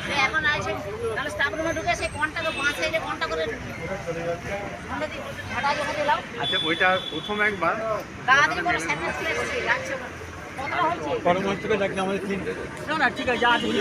সে এখন আসে তাহলে স্টাফ রুমে ঢুকে সেই কোনটা তো পাঁচ সাইডে কোনটা করে ঝাঁটা যখন দিলাম আচ্ছা ওইটা প্রথম একবার? করে স্যান্ডউইচ খেয়ে লাগছে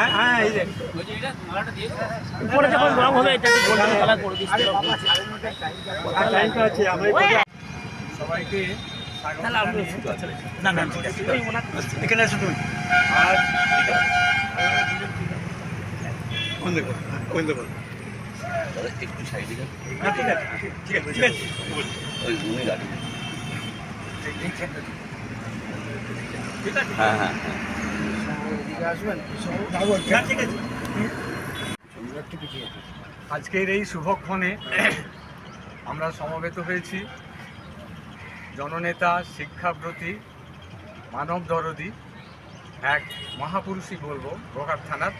হ্যাঁ হ্যাঁ উপরে যখন গরম হবে এটা গোল্ডেন কালার করে দিচ্ছি। সবাইকে না না ঠিক আছে। এখানে আসো তুমি। আজ কোন দেখো কোন দেখো একটু সাইডে যান। হ্যাঁ ঠিক আছে ঠিক আছে ঠিক আছে ওই উনি গাড়ি হ্যাঁ হ্যাঁ হ্যাঁ। ঠিক আছে। আজকের এই শুভক্ষণে আমরা সমবেত হয়েছি। জননেতা, শিক্ষাব্রতী, মানব দরদি, এক মহাপুরুষই বলব, গোঘাট থানার,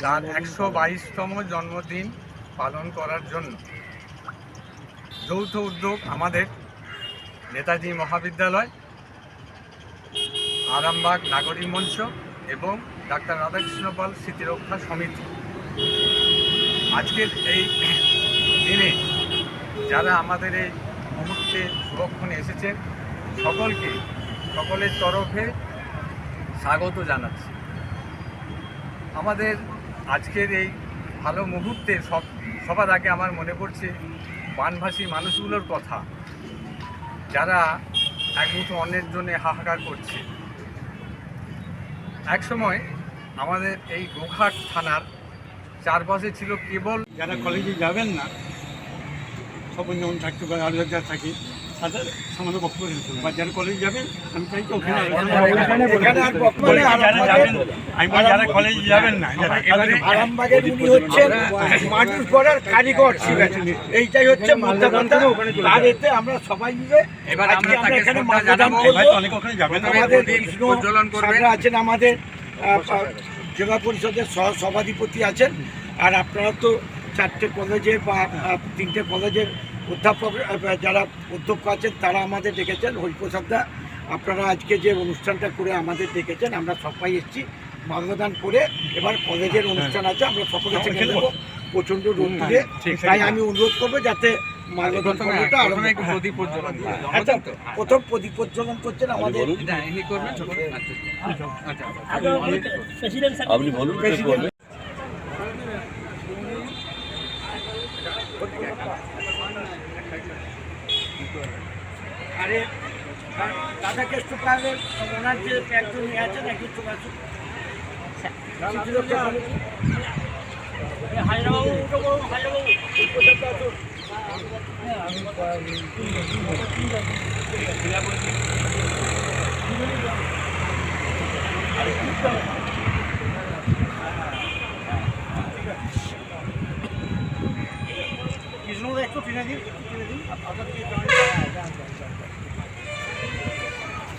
যার একশো বাইশতম জন্মদিন পালন করার জন্য যৌথ উদ্যোগ আমাদের নেতাজি মহাবিদ্যালয়, আরামবাগ নাগরিক মঞ্চ এবং ডাক্তার রাধাকৃষ্ণ পাল স্মৃতিরক্ষা সমিতি। আজকের এই দিনে যারা আমাদের এই মুহূর্তে সুরক্ষণে এসেছেন সকলকে, সকলের তরফে স্বাগত জানাচ্ছি। আমাদের আজকের এই ভালো মুহূর্তে সব, সবার আগে আমার মনে পড়ছে বানভাসী মানুষগুলোর কথা। যারা এক মুঠো অন্যের জন্য হাহাকার করছে। এক সময় আমাদের এই গোঘাট থানার চারপাশে ছিল কেবল যারা কলেজে যাবেন না সব যেমন থাকতে পারে আরও যারা থাকে তাদের সামান্য বক্তব্য দিতে হবে। বা যারা কলেজে যাবেন আমি চাই তো ওখানে আর যারা যাবেন আমি যারা কলেজে যাবেন না যারা আরামবাগের উনি হচ্ছেন মানুষ গড়ার কারিগর ঠিক আছে? এইটাই হচ্ছে কথা। তার এতে আমরা সবাই মিলে এবার আমরা এখানে অনেক ওখানে যাবেন আমাদের আছেন আমাদের জেলা পরিষদের সহ সভাধিপতি আছেন। আর আপনারা তো চারটে কলেজে বা তিনটে কলেজের অধ্যাপক যারা অধ্যক্ষ আছেন তারা আমাদের ডেকেছেন। হরিপ্রসাদ দা আপনারা আজকে যে অনুষ্ঠানটা করে আমাদের ডেকেছেন আমরা সবাই এসেছি মাল্যদান করে। এবার কলেজের অনুষ্ঠান আছে আমরা সকলে খেলব। নেব প্রচণ্ড রোদ্দুরে ঠিক, তাই আমি অনুরোধ করব যাতে মাল্যদান প্রথমে প্রদীপ আচ্ছা প্রথম প্রদীপ প্রজ্বলন করছেন আমাদের করবেন আচ্ছা আচ্ছা। প্রেসিডেন্ট আপনি বলুন আরে রাধাকৃষ্ণ পালের ওনার যে একজন ইয়ে আছেন একজন উঠো বলুন। হায়দ্রাবাবু কৃষ্ণদা একটু টেনে দিন টেনে দিন।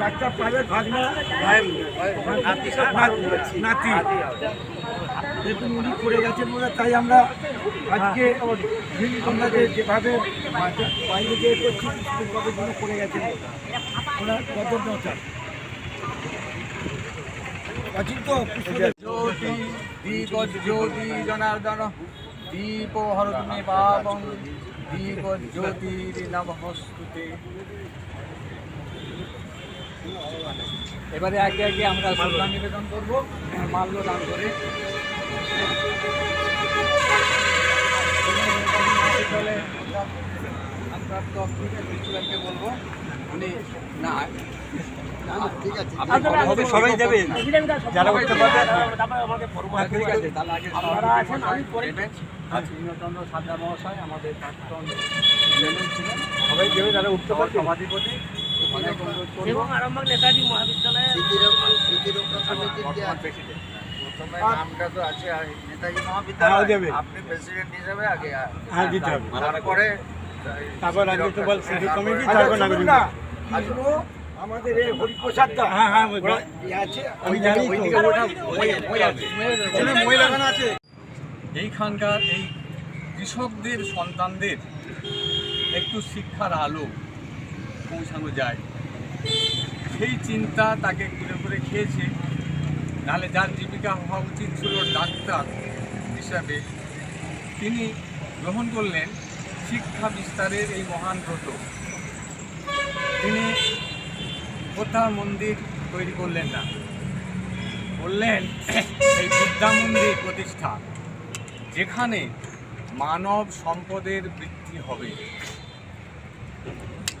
ডাক্তার পালের ভাগনা নাতি। দেখুন উনি করে গেছেন বলে, তাই আমরা আজকে আমরা যেভাবে বাইরে গিয়ে করছি জন্য করে গেছেন ওনার তো জ্যোতি দীপ জ্যোতি, জনার্দন, দীপ হরতুমে দীপ নমস্তুতে এবারে আগে আগে আমরা শ্রদ্ধা নিবেদন করব। মাল্য দান করে। প্রিন্সিপালকে বলব। উনি না সবাই যাবে। যারা উঠতে পারবে তারপরে আমাকে ঠিক আছে তাহলে আগে আপনারা আছেন, আমি পরে দেবেন সাদা মহাশয় আমাদের প্রাক্তন ছিলেন সবাই দেবে যারা উঠতে পারে সভাধিপতি এবং আরামবাগ নেতাজি মহাবিদ্যালয়ে বর্তমান নামটা তো আছে নেতাজি মহাবিদ্যালয়। আপনি প্রেসিডেন্ট হিসাবে আগে হ্যাঁ দিতে হবে। তারপরে তারপর রাজনীতি সিটি কমিটি তারপর নাগরিক আমাদের এই হরিপ্রসাদ দা হ্যাঁ হ্যাঁ আছে আমি জানি তো। ওইদিকে ওটা মই- মই আছে। এইখানকার এই কৃষকদের সন্তানদের একটু শিক্ষার আলো পৌঁছানো যায়। সেই চিন্তা তাকে ঘুরে ঘুরে খেয়েছে। নাহলে যার জীবিকা হওয়া উচিত ছিল ডাক্তার হিসাবে। তিনি গ্রহণ করলেন শিক্ষা বিস্তারের এই মহান ব্রত। তিনি কোথা মন্দির তৈরি করলেন না? বললেন, এই বিদ্যা মন্দির প্রতিষ্ঠা। যেখানে মানব সম্পদের বৃদ্ধি হবে।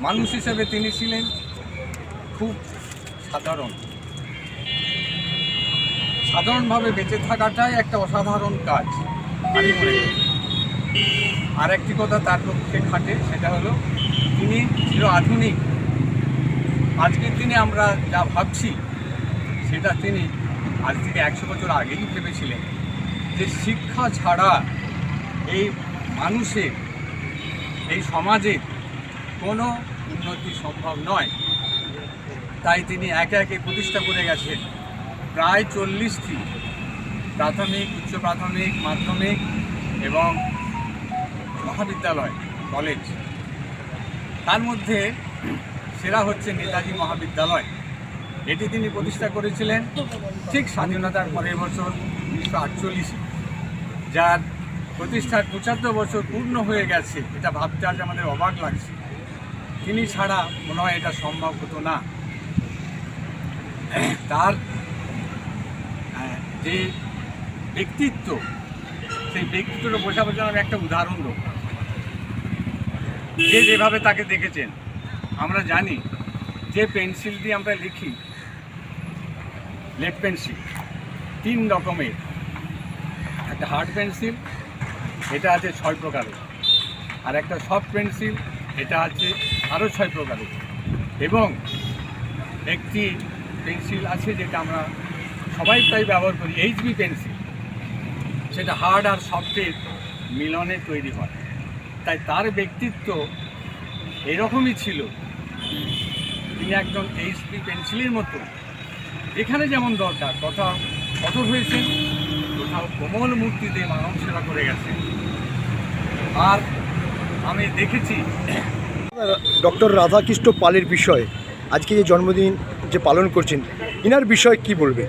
মানুষ হিসেবে তিনি ছিলেন খুব সাধারণ। সাধারণভাবে বেঁচে থাকাটাই একটা অসাধারণ কাজ, আমি মনে করি। আর একটি কথা তার পক্ষে খাটে, সেটা হলো তিনি ছিল আধুনিক। আজকের দিনে আমরা যা ভাবছি, সেটা তিনি আজ থেকে একশো বছর আগেই ভেবেছিলেন যে শিক্ষা ছাড়া এই মানুষের, এই সমাজের কোনো উন্নতি সম্ভব নয়। তাই তিনি একে একে প্রতিষ্ঠা করে গেছেন। প্রায় চল্লিশটি প্রাথমিক, উচ্চ প্রাথমিক, মাধ্যমিক এবং মহাবিদ্যালয়, কলেজ। তার মধ্যে সেরা হচ্ছে নেতাজি মহাবিদ্যালয়। এটি তিনি প্রতিষ্ঠা করেছিলেন ঠিক স্বাধীনতার পরের বছর, উনিশশো আটচল্লিশে। যার প্রতিষ্ঠার পঁচাত্তর বছর পূর্ণ হয়ে গেছে, এটা ভাবতে আজ আমাদের অবাক লাগছে। তিনি ছাড়া মনে হয় এটা সম্ভব হতো না। তার আহ, যে ব্যক্তিত্ব সেই ব্যক্তিত্বটা বোঝাবার জন্য আমি একটা উদাহরণ দেবো। যে যেভাবে তাকে দেখেছেন আমরা জানি যে পেন্সিল দিয়ে আমরা লিখি লেড পেন্সিল তিন রকমের। একটা হার্ড পেন্সিল এটা আছে ছয় প্রকারের। আর একটা সফট পেন্সিল এটা আছে আরও ছয় প্রকারের। এবং একটি পেন্সিল আছে যেটা আমরা সবাই প্রায় ব্যবহার করি, এইচবি পেন্সিল। সেটা হার্ড আর সফটের মিলনে তৈরি হয়। তাই তার ব্যক্তিত্ব এরকমই ছিল। তিনি একজন এইচপি পেন্সিলের মতো। এখানে যেমন দরকার কোথাও কঠোর হয়েছেন কোথাও কোমল মূর্তিতে মানব সেবা করে গেছেন। আর আমি দেখেছি। ডক্টর রাধাকৃষ্ণ পালের বিষয়ে আজকে যে জন্মদিন যে পালন করছেন ইনার বিষয়ে কি বলবেন?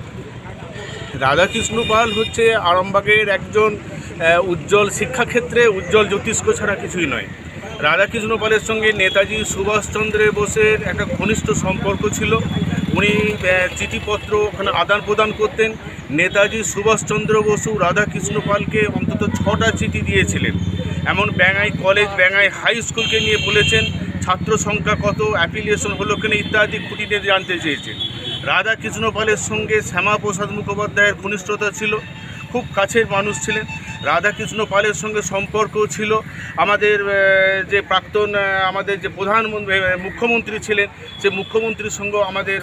রাধাকৃষ্ণ পাল হচ্ছে আরামবাগের একজন উজ্জ্বল শিক্ষাক্ষেত্রে উজ্জ্বল জ্যোতিষ্ক ছাড়া কিছুই নয়। রাধাকৃষ্ণ পালের সঙ্গে নেতাজি সুভাষচন্দ্র বোসের একটা ঘনিষ্ঠ সম্পর্ক ছিল। উনি চিঠিপত্র ওখানে আদান প্রদান করতেন। নেতাজি সুভাষচন্দ্র বসু রাধাকৃষ্ণ পালকে অন্তত ছটা চিঠি দিয়েছিলেন। এমন ব্যাঙাই কলেজ ব্যাঙাই হাই স্কুলকে নিয়ে বলেছেন ছাত্র সংখ্যা কত অ্যাফিলিয়েশন হলো কেন ইত্যাদি খুঁটিতে জানতে চেয়েছেন। রাধাকৃষ্ণ পালের সঙ্গে শ্যামাপ্রসাদ মুখোপাধ্যায়ের ঘনিষ্ঠতা ছিল খুব কাছের মানুষ ছিলেন। রাধাকৃষ্ণ পালের সঙ্গে সম্পর্ক ছিল। আমাদের যে প্রাক্তন আমাদের যে প্রধানমন্ত্রী মুখ্যমন্ত্রী ছিলেন সে মুখ্যমন্ত্রীর সঙ্গেও আমাদের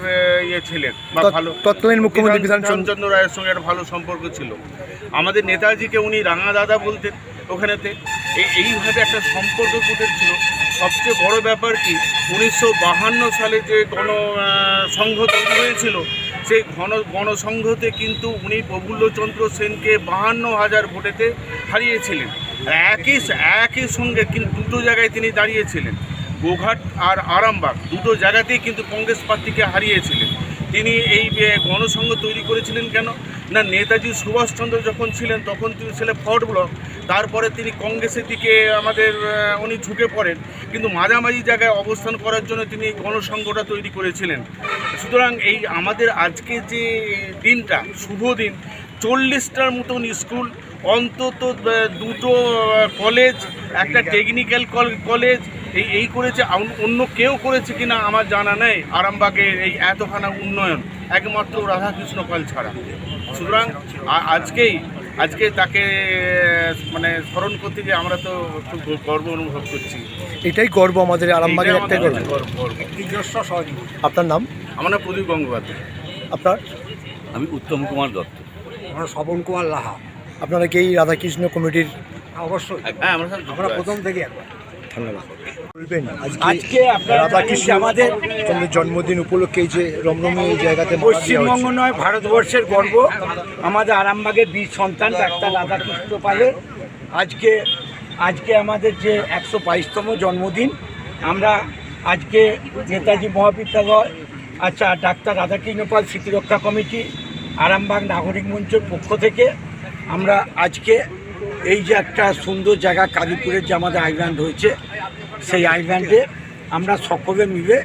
ইয়ে ছিলেন। বা ভালো তৎকালীন মুখ্যমন্ত্রী বিধানচন্দ্র রায়ের সঙ্গে একটা ভালো সম্পর্ক ছিল। আমাদের নেতাজিকে উনি রাঙা দাদা বলতেন ওখানেতে। এইভাবে একটা সম্পর্ক ছিল সবচেয়ে বড় ব্যাপার কি, উনিশশো সালে যে গণ সংঘ তৈরি হয়েছিল, সেই ঘন, গণসংঘতে কিন্তু উনি প্রফুল্লচন্দ্র সেনকে বাহান্ন হাজার ভোটেতে হারিয়েছিলেন। একই একই সঙ্গে কিন্তু দুটো জায়গায় তিনি দাঁড়িয়েছিলেন। গোঘাট আর আরামবাগ, দুটো জায়গাতেই কিন্তু কংগ্রেস প্রার্থীকে হারিয়েছিলেন। তিনি এই গণসংঘ তৈরি করেছিলেন কেন? না, নেতাজি সুভাষচন্দ্র যখন ছিলেন, তখন তিনি ছিলেন ফর্ড ব্লক। তারপরে তিনি কংগ্রেসের দিকে আমাদের উনি ঝুঁকে পড়েন। কিন্তু মাঝামাঝি জায়গায় অবস্থান করার জন্য তিনি গণসংঘটা তৈরি করেছিলেন। সুতরাং এই আমাদের আজকে যে দিনটা, শুভ দিন, চল্লিশটার মতন স্কুল অন্তত দুটো কলেজ একটা টেকনিক্যাল কলেজ এই এই করেছে অন্য কেউ করেছে কিনা আমার জানা নেই। আরামবাগের এই এতখানা উন্নয়ন একমাত্র রাধাকৃষ্ণ পাল ছাড়া। সুতরাং আজকেই আজকে তাকে মানে স্মরণ করতে গিয়ে আমরা তো খুব গর্ব অনুভব করছি। এটাই গর্ব আমাদের আরামবাগের একটাই গর্ব। আপনার নাম? আমার নাম প্রদীপ গঙ্গোপাধ্যায়। আপনার? আমি উত্তম কুমার দত্ত। আমরা স্বপন কুমার লাহা। আপনারা কি এই রাধাকৃষ্ণ কমিটির অবশ্যই। হ্যাঁ আমরা আছি। থেকে একবার। ধন্যবাদ। বলবেন আজকে রাধাকৃষ্ণ আমাদের জন্মদিন উপলক্ষে যে রমরমী এই জায়গাতে পশ্চিমবঙ্গ নয় ভারতবর্ষের গর্ব। আমাদের আরামবাগের বীর সন্তান ডাক্তার রাধাকৃষ্ণ পালের আজকে আজকে আমাদের যে একশো বাইশতম জন্মদিন আমরা আজকে নেতাজি মহাবিদ্যালয় আচ্ছা ডাক্তার রাধাকৃষ্ণ পাল স্মৃতিরক্ষা কমিটি আরামবাগ নাগরিক মঞ্চের পক্ষ থেকে আমরা আজকে এই যে একটা সুন্দর জায়গা কালীপুরের যে আমাদের আইল্যান্ড হয়েছে, সেই আইল্যান্ডে আমরা সকলে মিলে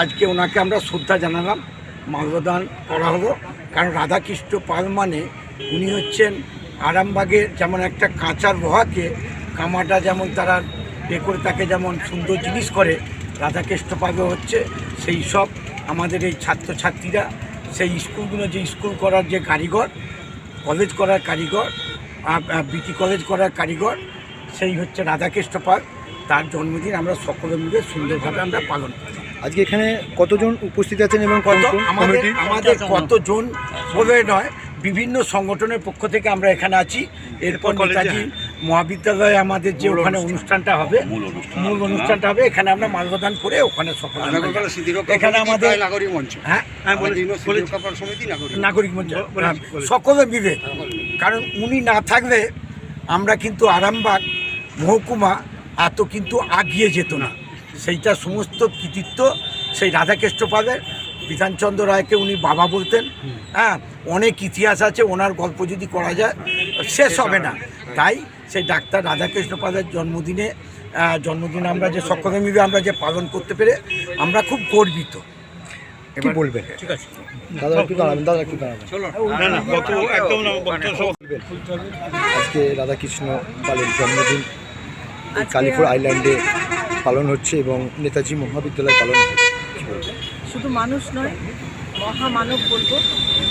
আজকে ওনাকে আমরা শ্রদ্ধা জানালাম মাল্যদান করা হলো। কারণ রাধাকৃষ্ণ পাল মানে উনি হচ্ছেন আরামবাগের যেমন একটা কাঁচার লোহাকে, কামাটা যেমন তারা এ করে তাকে যেমন সুন্দর জিনিস করে, রাধাকৃষ্ণ পালও হচ্ছে। সেই সব আমাদের এই ছাত্রছাত্রীরা, সেই স্কুলগুলো যে স্কুল করার যে কারিগর কলেজ করার কারিগর বিটি কলেজ করার কারিগর সেই হচ্ছে রাধাকৃষ্ণ পাল। তার জন্মদিন আমরা সকলে মিলে সুন্দরভাবে আমরা পালন করি। আজকে এখানে কতজন উপস্থিত আছেন এবং আমাদের কমিটি? আমাদের কতজন বলে নয় বিভিন্ন সংগঠনের পক্ষ থেকে আমরা এখানে আছি। এরপর নেতাজি মহাবিদ্যালয়ে আমাদের যে ওখানে অনুষ্ঠানটা হবে মূল অনুষ্ঠানটা হবে এখানে আমরা মাল্যদান করে ওখানে যাব। এখানে আমাদের নাগরিক মঞ্চ। হ্যাঁ হ্যাঁ নাগরিক মঞ্চ। হ্যাঁ। সকলে মিলে কারণ উনি না থাকলে আমরা কিন্তু আরামবাগ মহকুমা এত কিন্তু আগিয়ে যেত না। সেইটা সমস্ত কৃতিত্ব সেই রাধাকৃষ্ণ পালের বিধানচন্দ্র রায়কে উনি বাবা বলতেন হ্যাঁ অনেক ইতিহাস আছে ওনার গল্প যদি করা যায় শেষ হবে না। তাই সেই ডাক্তার রাধাকৃষ্ণ পালের জন্মদিনে জন্মদিনে আমরা যে সকলে মিলে আমরা যে পালন করতে পেরে আমরা খুব গর্বিত। কি বলবেন? ঠিক আছে। দাদা একটু দাঁড়াবেন দাদা একটু দাঁড়াবেন। না না বক্তব্য একদম না বক্তব্য সব আজকে রাধাকৃষ্ণ পালের জন্মদিন কালীপুর আইল্যান্ডে পালন হচ্ছে এবং নেতাজি মহাবিদ্যালয়ে পালন হচ্ছে। শুধু মানুষ নয় মহামানব বলব।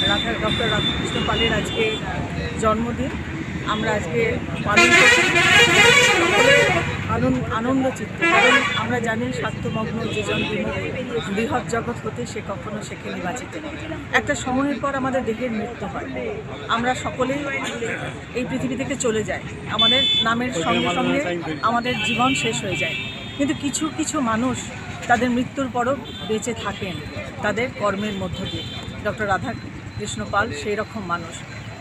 রাধা ডক্টর রাধাকৃষ্ণ পালের আজকে জন্মদিন। আমরা আজকে পালন আনন্দ আনন্দ চিত্ত। কারণ আমরা জানি স্বার্থমগ্ন বিমুখ বৃহৎ জগৎ হতে সে কখনো সেখানে বাঁচিতে একটা সময়ের পর আমাদের দেহের মৃত্যু হয়। আমরা সকলেই এই পৃথিবী থেকে চলে যাই। আমাদের নামের সঙ্গে সঙ্গে আমাদের জীবন শেষ হয়ে যায়। কিন্তু কিছু কিছু মানুষ তাদের মৃত্যুর পরও বেঁচে থাকেন তাদের কর্মের মধ্য দিয়ে। ডক্টর রাধা কৃষ্ণ পাল সেই রকম মানুষ।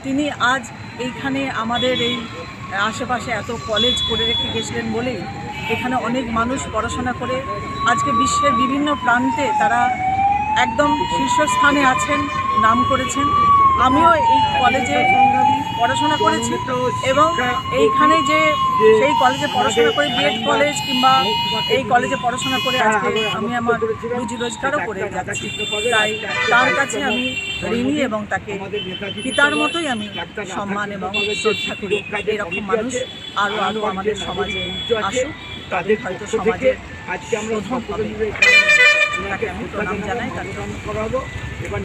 তিনি আজ এইখানে আমাদের এই আশেপাশে এত কলেজ করে রেখে গেছিলেন বলেই এখানে অনেক মানুষ পড়াশোনা করে আজকে বিশ্বের বিভিন্ন প্রান্তে তারা একদম শীর্ষস্থানে আছেন, নাম করেছেন। আমিও এই কলেজে পড়াশোনা করেছি এবং এইখানে যে সেই কলেজে পড়াশোনা করে বিএড কলেজ কিংবা এই কলেজে পড়াশোনা করে আজকে আমি আমার রুজি রোজগারও করে যাচ্ছি। তাই তার কাছে আমি ঋণী এবং তাকে পিতার মতোই আমি সম্মান এবং শ্রদ্ধা করি। এরকম মানুষ আরও আরও আমাদের সমাজে আসুক তাদের হয়তো সমাজের আজকে আমরা প্রথম হবে। তাকে আমি প্রণাম জানাই তাকে করা এবার